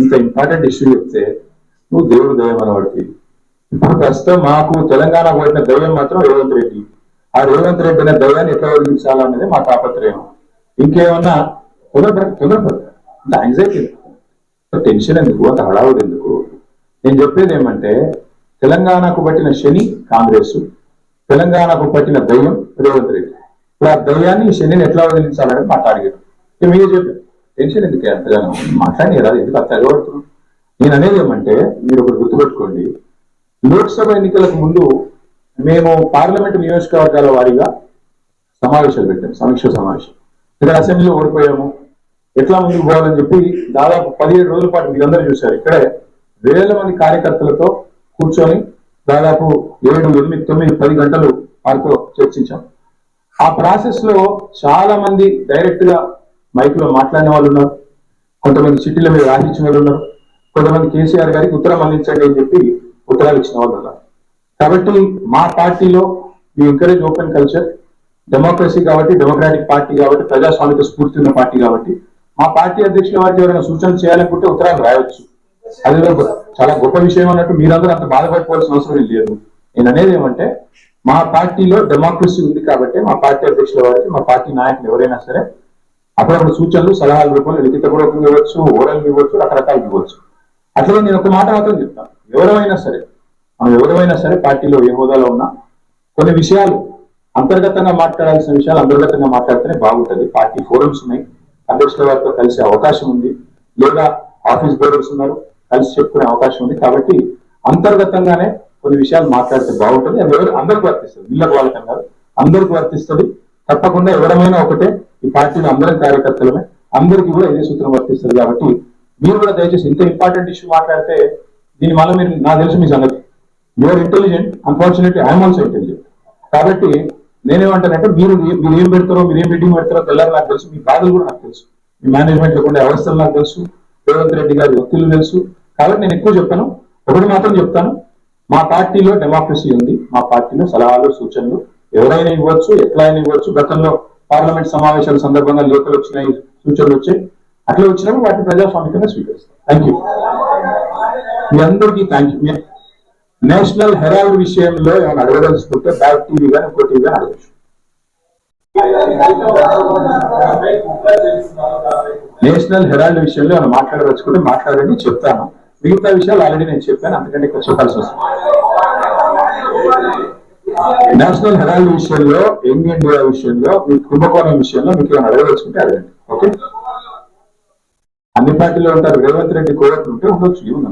ఇంత important issue చెప్తే నువ్వు దేవుడు దయ్యం అనవాడికి ఇప్పుడు ప్రస్తుతం మాకు తెలంగాణ పడిన దయ్యం మాత్రం రేవంత్ రెడ్డి. ఆ రేవంత్ రెడ్డి అనే దయ్యాన్ని ఎట్లా వదిలించాలనేది మా తాపత్రయం. ఇంకేమన్నా తొందరపడ తొందరపడ యాంగ్జైటీ టెన్షన్ ఎందుకు? అంత హడావుడు ఎందుకు? నేను చెప్పేది ఏమంటే తెలంగాణకు పట్టిన శని కాంగ్రెస్ తెలంగాణకు పట్టిన దయ్యం రేవంత్ రెడ్డి. ఇప్పుడు ఆ దయ్యాన్ని శనిని ఎట్లా వదిలించాలనేది మా టార్గెట్ మీరు చెప్పారు టెన్షన్ ఎందుకు ఎంతగానో మాట్లాడి కదా ఎందుకు అంత ఎగబడుతున్నాం నేను అనేది ఏమంటే మీరు ఒకటి గుర్తుపెట్టుకోండి. లోక్సభ ఎన్నికలకు ముందు మేము పార్లమెంటు నియోజకవర్గాల వారీగా సమావేశాలు పెట్టాం సమీక్ష సమావేశం. ఇక్కడ అసెంబ్లీలో ఓడిపోయాము. ఎట్లా ముందుకు పోవాలని చెప్పి దాదాపు పదిహేడు రోజుల పాటు మీరందరూ చూశారు. ఇక్కడే వేల మంది కార్యకర్తలతో కూర్చొని దాదాపు ఏడు ఎనిమిది తొమ్మిది పది గంటలు వారితో చర్చించాం. ఆ ప్రాసెస్లో చాలా మంది డైరెక్ట్గా మైక్లో మాట్లాడిన వాళ్ళు ఉన్నారు. కొంతమంది చిట్టీల మీద రాసిచ్చిన వాళ్ళు ఉన్నారు. కొంతమంది కేసీఆర్ గారికి ఉత్తరం అందించండి అని చెప్పి ఉత్తరాలు ఇచ్చిన వాళ్ళు ఉన్నారు. కాబట్టి మా పార్టీలో మీ ఎంకరేజ్ ఓపెన్ కల్చర్ డెమోక్రసీ కాబట్టి డెమోక్రాటిక్ పార్టీ కాబట్టి ప్రజాస్వామిక స్ఫూర్తి ఉన్న పార్టీ కాబట్టి మా పార్టీ అధ్యక్షుల వారికి ఎవరైనా సూచనలు చేయాలనుకుంటే ఉత్తరాలు రాయొచ్చు. అది చాలా గొప్ప విషయం అన్నట్టు మీరందరూ అంత బాధపడిపోవాల్సిన అవసరం లేదు. నేను అనేది ఏమంటే మా పార్టీలో డెమోక్రసీ ఉంది కాబట్టి మా పార్టీ అధ్యక్షుల వారికి మా పార్టీ నాయకులు ఎవరైనా సరే అప్పుడప్పుడు సూచనలు సలహాలు రూపంలో లిఖితపూర్వకంగా ఇవ్వచ్చు ఓడలు ఇవ్వచ్చు రకరకాలు ఇవ్వచ్చు. అట్లనే నేను ఒక మాట మాత్రం చెప్తాను ఎవరైనా సరే మనం ఎవరైనా సరే పార్టీలో ఏ హోదాలో ఉన్నా కొన్ని విషయాలు అంతర్గతంగా మాట్లాడాల్సిన విషయాలు అంతర్గతంగా మాట్లాడితేనే బాగుంటది. పార్టీ ఫోరమ్స్ ఉన్నాయి. అధ్యక్షుల వారితో కలిసే అవకాశం ఉంది. లేదా ఆఫీస్ బోర్డర్స్ ఉన్నారు. కలిసి చెప్పుకునే అవకాశం ఉంది. కాబట్టి అంతర్గతంగానే కొన్ని విషయాలు మాట్లాడితే బాగుంటుంది. అది ఎవరు అందరికి వర్తిస్తుంది. వీళ్ళకి వాళ్ళకన్నారు అందరికి వర్తిస్తుంది. తప్పకుండా ఎవరమైనా ఒకటే ఈ పార్టీలో అందరం కార్యకర్తలమే. అందరికీ కూడా ఇదే సూత్రం వర్తిస్తుంది కాబట్టి మీరు కూడా దయచేసి ఇంత ఇంపార్టెంట్ ఇష్యూ మాట్లాడితే దీని వల్ల మీరు నా తెలుసు మీ సంగతి. Your intelligent unfortunately I'm also intelligent కాబట్టి నేనేమంటానంటే మీరు మీరు ఏం పెడతారో మీరు ఏం మీటింగ్ పెడతారో తెల్లారు నాకు తెలుసు మీ బాధలు కూడా నాకు తెలుసు. మీ మేనేజ్మెంట్లో ఉండే అవస్థలు నాకు తెలుసు రేవంత్ రెడ్డి గారి వ్యక్తులు తెలుసు. కాబట్టి నేను ఎక్కువ చెప్పాను ఒకటి మాత్రం చెప్తాను. మా పార్టీలో డెమోక్రసీ ఉంది మా పార్టీలో సలహాలు సూచనలు ఎవరైనా ఇవ్వచ్చు ఎట్లయినా ఇవ్వచ్చు. గతంలో పార్లమెంట్ సమావేశాల సందర్భంగా లేఖలు వచ్చినాయి సూచనలు వచ్చాయి. అట్లా వచ్చినప్పుడు వాటిని ప్రజాస్వామికంగా స్వీకరిస్తాం. థ్యాంక్ యూ మీ అందరికీ థ్యాంక్ యూ నేషనల్ హెరాల్డ్ విషయంలో ఏమైనా అడగదలుచుకుంటే బ్యాక్ టీవీ కానీ ఇంకో టీవీ కానీ అడగచ్చు. నేషనల్ హెరాల్డ్ విషయంలో ఏమైనా మాట్లాడదలుచుకుంటే మాట్లాడండి చెప్తాను. మిగతా విషయాలు ఆల్రెడీ నేను చెప్పాను అంతకంటే ఇక్కడ చెప్పాల్సి వస్తుంది. నేషనల్ హెరాల్డ్ విషయంలో యంగ్ ఇండియా విషయంలో మీ కుంభకోణం విషయంలో మీకు ఏమైనా అడగదలుచుకుంటే అడగండి. ఓకే? అన్ని పార్టీలో ఉంటారు. రేవంత్ రెడ్డి కోరట్లు ఉండొచ్చు. ఏమన్నా